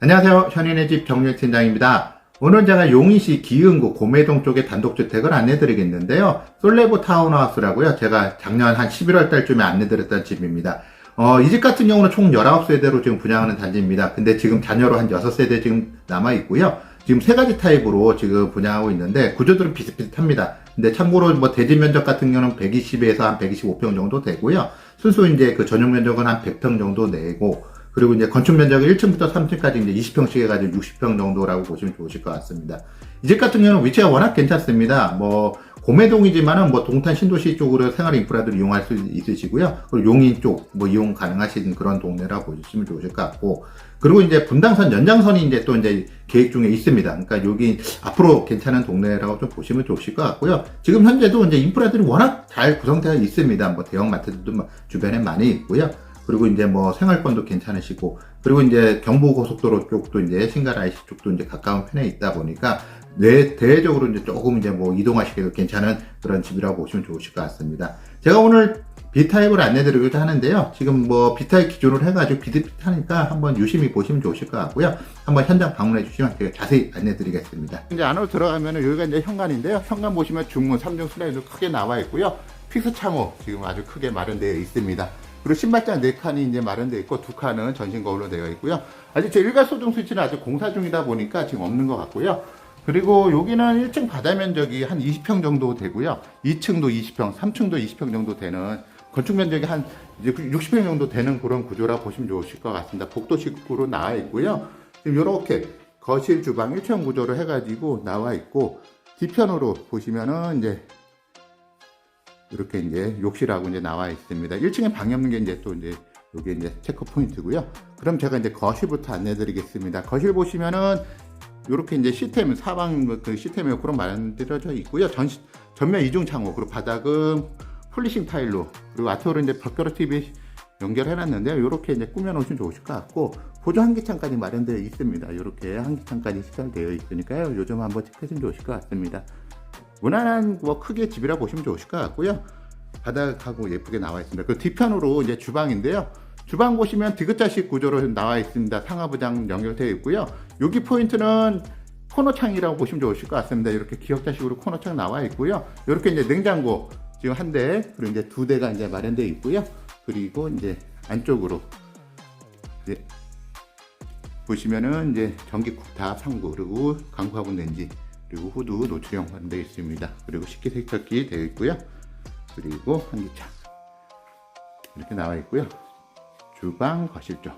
안녕하세요. 현인의 집 정유팀장입니다. 오늘 제가 용인시 기흥구 고매동 쪽의 단독주택을 안내드리겠는데요. 솔레보 타운하우스라고요. 제가 작년 한 11월 달쯤에 안내드렸던 집입니다. 어, 이 집 같은 경우는 총 19세대로 지금 분양하는 단지입니다. 근데 지금 자녀로 한 6세대 지금 남아있고요. 지금 세 가지 타입으로 지금 분양하고 있는데 구조들은 비슷비슷합니다. 근데 참고로 뭐 대지 면적 같은 경우는 120에서 한 125평 정도 되고요. 순수 이제 그 전용 면적은 한 100평 정도 내고 그리고 이제 건축 면적이 1층부터 3층까지 이제 20평씩 해가지고 60평 정도라고 보시면 좋으실 것 같습니다. 이 집 같은 경우는 위치가 워낙 괜찮습니다. 뭐 고매동이지만은 뭐 동탄 신도시 쪽으로 생활 인프라들을 이용할 수 있으시고요. 그리고 용인 쪽 뭐 이용 가능하신 그런 동네라고 보시면 좋으실 것 같고 그리고 이제 분당선 연장선이 이제 또 이제 계획 중에 있습니다. 그러니까 여기 앞으로 괜찮은 동네라고 좀 보시면 좋으실 것 같고요. 지금 현재도 이제 인프라들이 워낙 잘 구성되어 있습니다. 뭐 대형 마트들도 막 주변에 많이 있고요. 그리고 이제 뭐 생활권도 괜찮으시고 그리고 이제 경부고속도로 쪽도 이제 신갈 IC 쪽도 이제 가까운 편에 있다 보니까 내 대외적으로 이제 조금 이제 뭐 이동하시기도 괜찮은 그런 집이라고 보시면 좋으실 것 같습니다. 제가 오늘 B타입을 안내드리고자 하는데요. 지금 뭐 B타입 기준으로 해가지고 비슷하니까 한번 유심히 보시면 좋으실 것 같고요. 한번 현장 방문해 주시면 제가 자세히 안내드리겠습니다. 이제 안으로 들어가면은 여기가 이제 현관인데요. 현관 보시면 중문 3중 슬라이드 크게 나와 있고요. 픽스 창호 지금 아주 크게 마련되어 있습니다. 그리고 신발장 4칸이 이제 마련되어 있고 두 칸은 전신 거울로 되어 있고요. 아직 제 일괄 소등 스위치는 아직 공사 중이다 보니까 지금 없는 것 같고요. 그리고 여기는 1층 바다 면적이 한 20평 정도 되고요. 2층도 20평, 3층도 20평 정도 되는 건축 면적이 한 이제 60평 정도 되는 그런 구조라 보시면 좋으실 것 같습니다. 복도식으로 나와 있고요. 지금 이렇게 거실 주방 1층 구조로 해가지고 나와 있고 뒤편으로 보시면은 이제 이렇게 이제 욕실하고 이제 나와 있습니다. 1층에 방이 없는 게 이제 또 이제 여기 이제 체크 포인트고요. 그럼 제가 이제 거실부터 안내 드리겠습니다. 거실 보시면은 이렇게 이제 시스템 사방 그 시스템 에어컨으로 만들어져 있고요. 전 전면 이중 창호 그리고 바닥은 폴리싱 타일로 그리고 아트로 이제 벽걸이 TV 연결해 놨는데요. 이렇게 이제 꾸며 놓으시면 좋으실 것 같고 보조 한기창까지 마련되어 있습니다. 이렇게 한기창까지 시설되어 있으니까요. 요즘 한번 체크하시면 좋으실 것 같습니다. 무난한 뭐 크기의 집이라 보시면 좋으실 것 같고요. 바닥하고 예쁘게 나와 있습니다. 그 뒤편으로 이제 주방인데요. 주방 보시면 디귿자식 구조로 나와 있습니다. 상하부장 연결되어 있고요. 여기 포인트는 코너창이라고 보시면 좋으실 것 같습니다. 이렇게 기역자식으로 코너창 나와 있고요. 이렇게 이제 냉장고 지금 한 대, 그리고 이제 두 대가 이제 마련되어 있고요. 그리고 이제 안쪽으로 이제 보시면은 이제 전기 쿡탑 상부 그리고 강화분 렌지 그리고 후드 노출형 되어 있습니다. 그리고 식기세척기 되어 있고요. 그리고 환기창 이렇게 나와 있고요. 주방 거실 쪽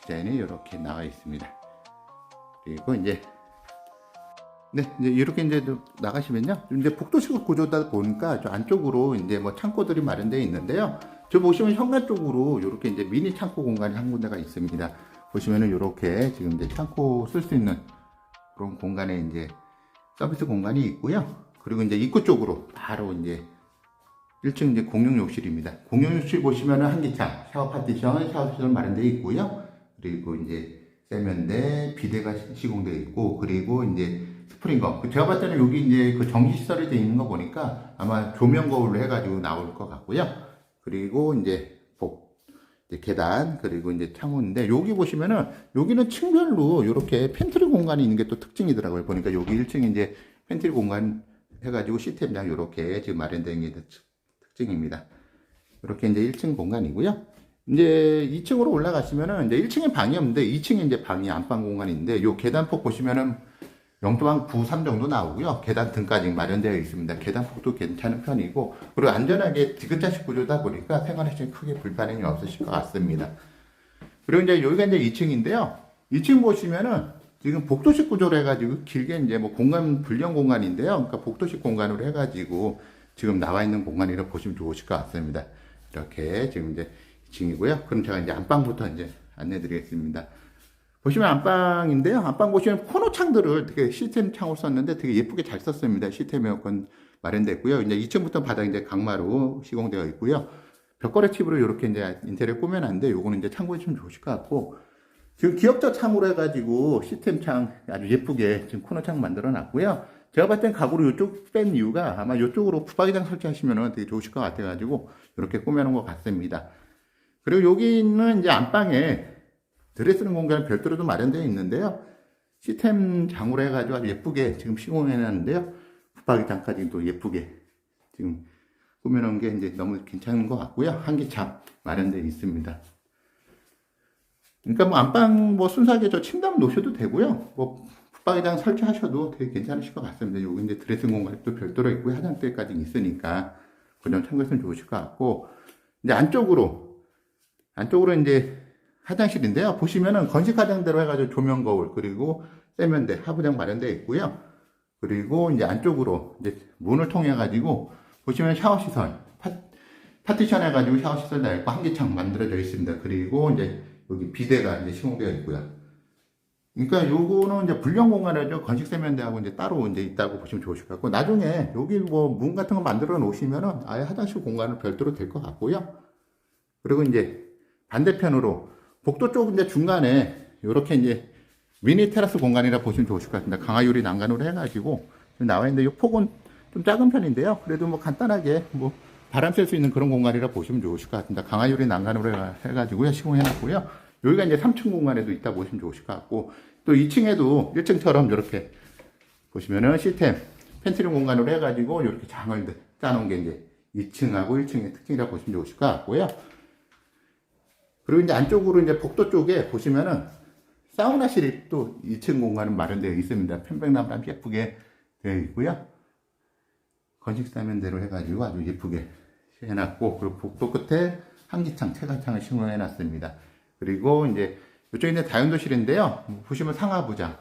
디자인이 이렇게 나와 있습니다. 그리고 이제 네 이제 이렇게 이제 좀 나가시면요 이제 복도식 구조다 보니까 저 안쪽으로 이제 뭐 창고들이 마련되어 있는데요. 저 보시면 현관 쪽으로 이렇게 이제 미니 창고 공간이 한 군데가 있습니다. 보시면은 이렇게 지금 이제 창고 쓸 수 있는 그런 공간에 이제 서비스 공간이 있고요. 그리고 이제 입구 쪽으로 바로 이제 1층 이제 공용 욕실입니다. 공용 욕실 보시면은 한기창, 샤워 파티션, 샤워 시설 마련되어 있고요. 그리고 이제 세면대, 비대가 시공되어 있고, 그리고 이제 스프링거. 그 제가 봤을 때는 여기 이제 그 전기 시설이 되어 있는 거 보니까 아마 조명 거울로 해가지고 나올 것 같고요. 그리고 이제 계단, 그리고 이제 창호인데, 여기 보시면은, 여기는 층별로 이렇게 팬트리 공간이 있는 게 또 특징이더라고요. 보니까 여기 1층에 이제 팬트리 공간 해가지고 시스템장 이렇게 지금 마련된 게 특징입니다. 이렇게 이제 1층 공간이고요. 이제 2층으로 올라가시면은 이제 1층에 방이 없는데 2층에 이제 방이 안방 공간인데 요 계단폭 보시면은 0.93 정도 나오고요. 계단 등까지 마련되어 있습니다. 계단 폭도 괜찮은 편이고 그리고 안전하게 디귿자식 구조다 보니까 생활하시는 크게 불편함이 없으실 것 같습니다. 그리고 이제 여기가 이제 2층인데요. 2층 보시면은 지금 복도식 구조로 해가지고 길게 이제 뭐 공간 불량 공간인데요. 그러니까 복도식 공간으로 해가지고 지금 나와 있는 공간이라고 보시면 좋으실 것 같습니다. 이렇게 지금 이제 2층이고요. 그럼 제가 이제 안방부터 이제 안내 드리겠습니다. 보시면 안방인데요. 안방 보시면 코너 창들을 되게 시스템 창으로 썼는데 되게 예쁘게 잘 썼습니다. 시스템 에어컨 마련됐고요. 이제 2층부터 바닥 이제 강마루 시공되어 있고요. 벽걸이 팁으로 이렇게 이제 인테리어 꾸며놨는데 요거는 이제 참고해 주시면 좋으실 것 같고 지금 기역자 창으로 해가지고 시스템 창 아주 예쁘게 지금 코너 창 만들어 놨고요. 제가 봤을 땐 가구로 이쪽 뺀 이유가 아마 이쪽으로 붙박이장 설치하시면 되게 좋으실 것 같아가지고 이렇게 꾸며놓은 것 같습니다. 그리고 여기는 이제 안방에 드레스룸 공간은 별도로도 마련되어 있는데요. 시스템 장으로 해가지고 아주 예쁘게 지금 시공해놨는데요. 붙박이장까지 또 예쁘게 지금 꾸며놓은 게 이제 너무 괜찮은 것 같고요. 한기창 마련되어 있습니다. 그러니까 뭐 안방 뭐 순수하게 저 침대 놓으셔도 되고요. 뭐 붙박이장 설치하셔도 되게 괜찮으실 것 같습니다. 여기 이제 드레싱 공간이 또 별도로 있고 화장대까지 있으니까 그점 참고했으면 좋으실 것 같고 이제 안쪽으로 안쪽으로 이제 화장실인데요. 보시면은 건식 화장대로 해가지고 조명 거울 그리고 세면대 하부장 마련되어 있고요. 그리고 이제 안쪽으로 이제 문을 통해 가지고 보시면 샤워 시설 파, 파티션 해가지고 샤워 시설 다 있고 한기창 만들어져 있습니다. 그리고 이제 여기 비대가 이제 시공되어 있고요. 그러니까 요거는 이제 불량 공간이죠. 건식 세면대하고 이제 따로 이제 있다고 보시면 좋으실 것 같고 나중에 여기 뭐 문 같은 거 만들어 놓으시면은 아예 화장실 공간은 별도로 될 것 같고요. 그리고 이제 반대편으로 복도 쪽 이제 중간에 이렇게 이제 미니 테라스 공간이라 보시면 좋으실 것 같습니다. 강화유리 난간으로 해가지고 나와 있는데 이 폭은 좀 작은 편인데요. 그래도 뭐 간단하게 뭐 바람 쐴 수 있는 그런 공간이라 보시면 좋으실 것 같습니다. 강화유리 난간으로 해가- 해가지고요. 시공해놨고요. 여기가 이제 3층 공간에도 있다 보시면 좋으실 것 같고 또 2층에도 1층처럼 이렇게 보시면은 시스템 펜트리 공간으로 해가지고 이렇게 장을 짜놓은 게 이제 2층하고 1층의 특징이라 보시면 좋으실 것 같고요. 그리고 이제 안쪽으로 이제 복도 쪽에 보시면은 사우나실이 또 2층 공간은 마련되어 있습니다. 편백나무 아주 예쁘게 되어 있고요. 건식 사면대로 해가지고 아주 예쁘게 해놨고, 그리고 복도 끝에 한기창, 채광창을 시공해놨습니다. 그리고 이제 이쪽에 있는 다용도실인데요. 보시면 상하부장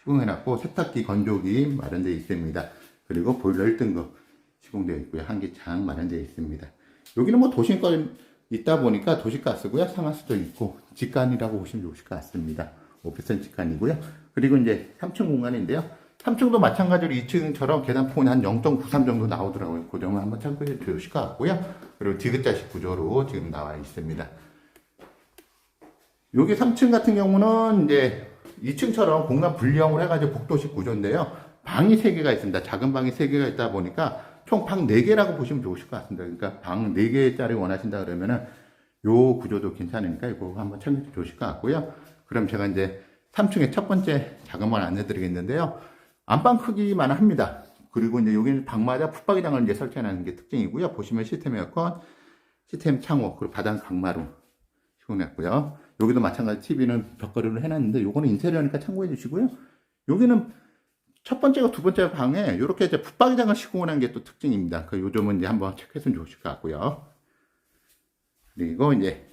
시공해 놨고, 세탁기, 건조기 마련되어 있습니다. 그리고 보일러 1등급 시공되어 있고요. 한기창 마련되어 있습니다. 여기는 뭐 도심권 있다 보니까 도시가스고요. 상하수도 있고 직관이라고 보시면 좋으실 것 같습니다. 오피스텔 직관이고요. 그리고 이제 3층 공간인데요. 3층도 마찬가지로 2층처럼 계단 폭이 한 0.93 정도 나오더라고요. 그 점을 한번 참고해 주실 것 같고요. 그리고 디귿자식 구조로 지금 나와 있습니다. 여기 3층 같은 경우는 이제 2층처럼 공간 분리형으로 해가지고 복도식 구조인데요. 방이 3개가 있습니다. 작은 방이 3개가 있다 보니까 총 방 4개라고 보시면 좋으실 것 같습니다. 그러니까 방 4개짜리 원하신다 그러면은 요 구조도 괜찮으니까 이거 한번 참고해 주실 것 같고요. 그럼 제가 이제 3층의 첫 번째 방 안내 드리겠는데요. 안방 크기만 합니다. 그리고 이제 여기는 방마다 붙박이장을 이제 설치하는 게 특징이고요. 보시면 시스템 에어컨, 시스템 창호, 그리고 바닥 강마루 시공했고요. 여기도 마찬가지 TV는 벽걸이로 해놨는데 요거는 인테리어니까 참고해 주시고요. 여기는 첫 번째가 두 번째 방에 이렇게 이제 붙박이장을 시공하는 게또 특징입니다. 그 요점은 이제 한번 체크했으면 좋으실 것 같고요. 그리고 이제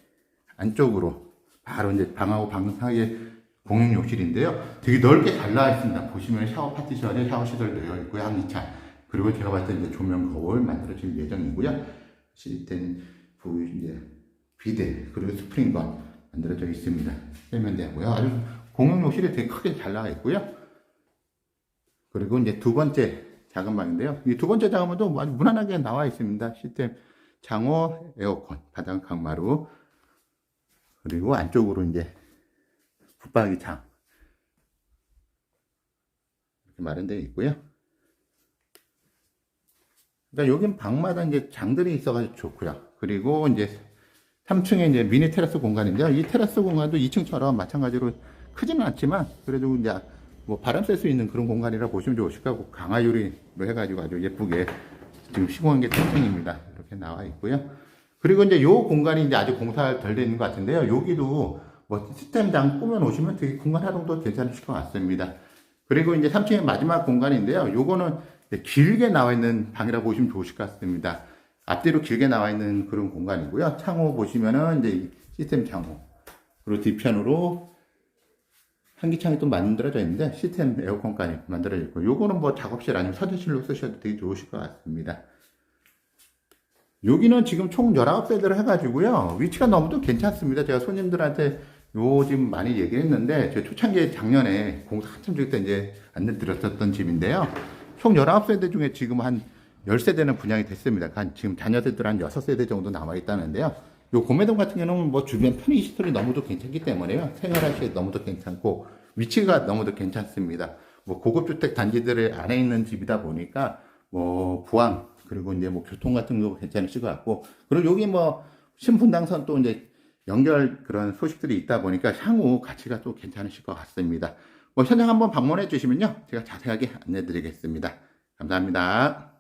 안쪽으로 바로 이제 방하고 방 사이에 공용 욕실인데요. 되게 넓게 잘 나와 있습니다. 보시면 샤워 파티션에 샤워 시설 되어 있고요. 한기차. 그리고 제가 봤을 때 이제 조명 거울 만들어질 예정이고요. 시스템 부 이제 비대 그리고 스프링건 만들어져 있습니다. 세면대하고요. 아주 공용 욕실이 되게 크게 잘 나와 있고요. 그리고 이제 두 번째 작은 방인데요. 이 두 번째 작은 방도 아주 무난하게 나와 있습니다. 시스템 장어, 에어컨, 바닥 강마루, 그리고 안쪽으로 이제 붙박이 장 이렇게 마련되어 있고요. 그러니까 여긴 방마다 이제 장들이 있어가지고 좋고요. 그리고 이제 3층에 이제 미니 테라스 공간인데요. 이 테라스 공간도 2층처럼 마찬가지로 크지는 않지만 그래도 이제 뭐 바람 쐴 수 있는 그런 공간이라 보시면 좋으실 거고 강화유리로 해가지고 아주 예쁘게 지금 시공한 게 특징입니다. 이렇게 나와 있고요. 그리고 이제 요 공간이 이제 아직 공사 덜 돼 있는 것 같은데요. 여기도 뭐 시스템장 꾸며 놓으시면 되게 공간 활용도 괜찮으실 것 같습니다. 그리고 이제 3층의 마지막 공간인데요. 요거는 길게 나와 있는 방이라 보시면 좋으실 것 같습니다. 앞뒤로 길게 나와 있는 그런 공간이고요. 창호 보시면은 이제 이 시스템 창호. 그리고 뒤편으로 한기창이 또 만들어져 있는데 시스템 에어컨까지 만들어져 있고 요거는 뭐 작업실 아니면 서재실로 쓰셔도 되게 좋으실 것 같습니다. 여기는 지금 총 19세대를 해가지고요. 위치가 너무도 괜찮습니다. 제가 손님들한테 요즘 많이 얘기를 했는데, 제 초창기에 작년에 공사 한참 중일 때 이제 안내 드렸었던 집인데요. 총 19세대 중에 지금 한 10세대는 분양이 됐습니다. 한 지금 자녀세들 한 6세대 정도 남아있다는데요. 요 고매동 같은 경우는 뭐 주변 편의시설이 너무도 괜찮기 때문에요. 생활하시기 너무도 괜찮고, 위치가 너무도 괜찮습니다. 뭐 고급주택 단지들의 안에 있는 집이다 보니까, 뭐 부항, 그리고 이제 뭐 교통 같은 거 괜찮으실 것 같고, 그리고 여기 뭐 신분당선 또 이제 연결 그런 소식들이 있다 보니까 향후 가치가 또 괜찮으실 것 같습니다. 뭐 현장 한번 방문해 주시면요. 제가 자세하게 안내 드리겠습니다. 감사합니다.